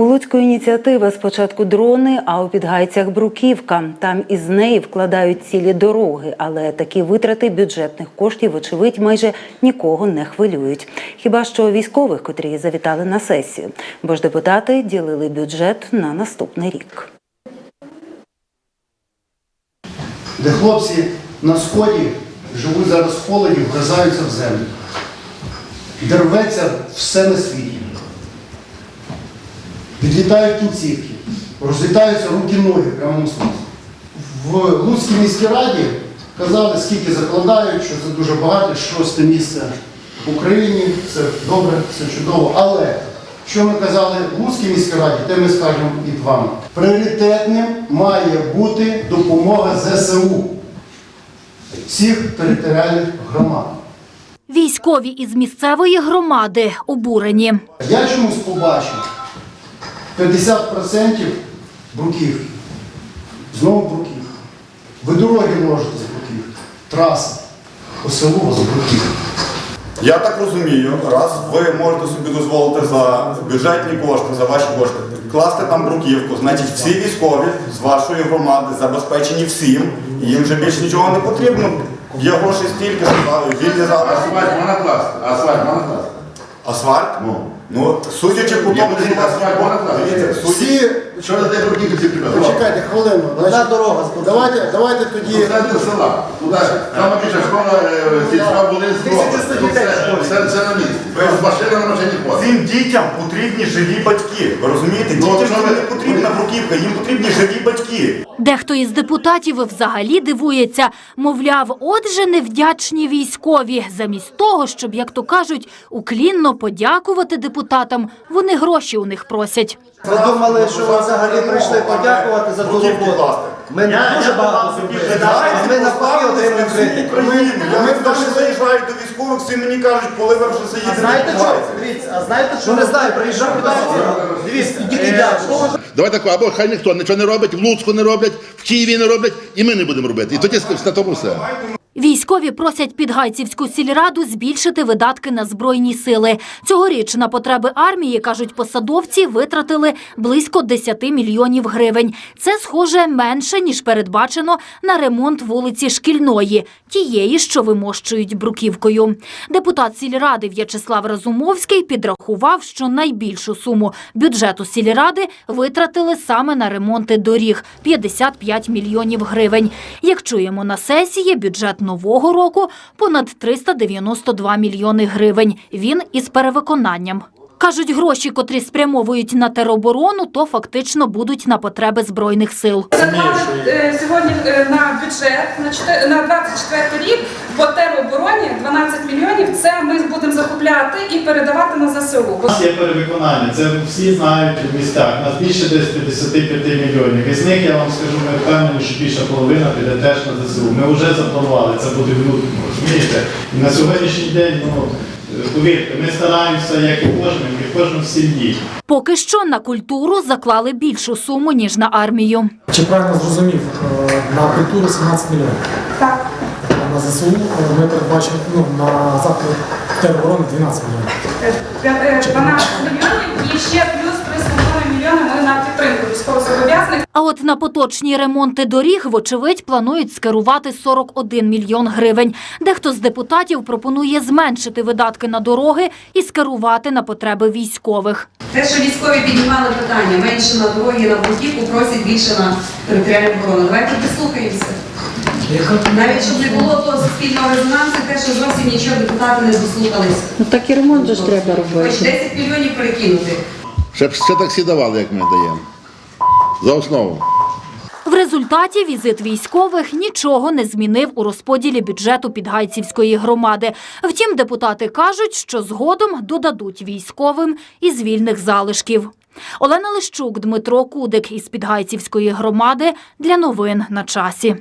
У Луцьку ініціатива спочатку дрони, а у Підгайцях бруківка. Там із неї вкладають цілі дороги, але такі витрати бюджетних коштів, вочевидь, майже нікого не хвилюють. Хіба що військових, котрі завітали на сесію, бо ж депутати ділили бюджет на наступний рік. де хлопці на сході живуть зараз в холоді, вгризаються в землю, де рветься все на світі. Відлітають кінцівки, розлітаються руки ноги в прямому смислі. В Луцькій міській раді казали, скільки закладають, що це дуже багато, шосте місце в Україні, це добре, це чудово. Але що ми казали в Луцькій міській раді, те ми скажемо і вам. Пріоритетним має бути допомога ЗСУ всіх територіальних громад. Військові із місцевої громади обурені. Я чомусь побачив 50% бруківки. Знову бруківка. Ви дороги можете з бруківки. Траси. По селу у вас бруківка. Я так розумію, раз ви можете собі дозволити за бюджетні кошти, за ваші кошти, класти там бруківку, значить всі військові з вашої громади забезпечені всім, і їм вже більше нічого не потрібно. Є гроші стільки, що вільні зараз. Асфальт можна класти? Асфальт можна класти? Асфальт? Ну. Ну, судячи по тому, що? Дивіться, Всі, Що за те бруківки ці прибрали? почекайте хвилину. Значить, дорога давайте, давайте тоді. До села. Туди, саме більше школа, е, сільська. Ну, Все, все, на місці. Без машини на машині ходить. Цим дітям потрібні живі батьки. Ви розумієте? Ну, Дітям що ви- не потрібна бруківка, їм потрібні живі батьки. Дехто із депутатів взагалі дивується. Мовляв, отже, невдячні військові. Замість того, щоб, як то кажуть, уклінно подякувати депутатам, вони гроші у них просять. Ви думали, що ви взагалі прийшли подякувати за ту роботу? Ми дуже багато зробили. А ми навпаки отримуємо критику. Ми навіть заїжджаю до військових, всі мені кажуть, коли ви вже заїдете. Знаєте що? Дивіться, а знаєте що? Ну не знаю, приїжджав туди. Дивіться, тільки дякую. Давайте так, або хай ніхто нічого не робить, в Луцьку не роблять, в Києві не роблять, і ми не будемо робити. І тоді на тому все. Військові просять Підгайцівську сільраду збільшити видатки на збройні сили. Цьогоріч на потреби армії, кажуть посадовці, витратили близько 10 мільйонів гривень. Це, схоже, менше, ніж передбачено на ремонт вулиці Шкільної, тієї, що вимощують бруківкою. Депутат сільради В'ячеслав Разумовський підрахував, що найбільшу суму бюджету сільради витратили саме на ремонти доріг – 55 мільйонів гривень. Як чуємо на сесії, бюджет нового року – понад 392 мільйони гривень. Він із перевиконанням. Кажуть, гроші, котрі спрямовують на тероборону, то фактично будуть на потреби Збройних сил. Заклали е, сьогодні е, на бюджет на чотир- на 24 рік по теробороні 12 мільйонів. Це ми будемо закупляти і передавати на ЗСУ. У нас є перевиконання, це всі знають в містах. У нас більше десь 55 мільйонів. Із них я вам скажу, ми впевнені, що більша половина піде теж на ЗСУ. Ми вже запланували, це буде в лютому, розумієте? І на сьогоднішній день, ну повірте, ми стараємося як і кожним, і кожним в сім'ї. Поки що на культуру заклали більшу суму, ніж на армію. Чи правильно зрозумів, е, на культуру 17 мільйонів. Так. На ЗСУ ми передбачили ну, на заклад тероборони 12 мільйонів. Е, е, 12 мільйонів і ще плюс 3,5 мільйони ми на підтримку військовозобов'язаних. А от на поточні ремонти доріг, вочевидь, планують скерувати 41 мільйон гривень. Дехто з депутатів пропонує зменшити видатки на дороги і скерувати на потреби військових. Те, що військові піднімали питання, менше на дороги, на бруківку, просять більше на територіальну оборону. Давайте прислухаємося. Навіть щоб не було того суспільного резонансу, те, що зовсім нічого депутати не дослухалися. Ну так і ремонт же ж треба Хоч 10 мільйонів перекинути. Щоб ще таксі давали, як ми даємо. За основу. В результаті візит військових нічого не змінив у розподілі бюджету Підгайцівської громади. Втім, депутати кажуть, що згодом додадуть військовим із вільних залишків. Олена Лищук, Дмитро Кудик із Підгайцівської громади для новин на часі.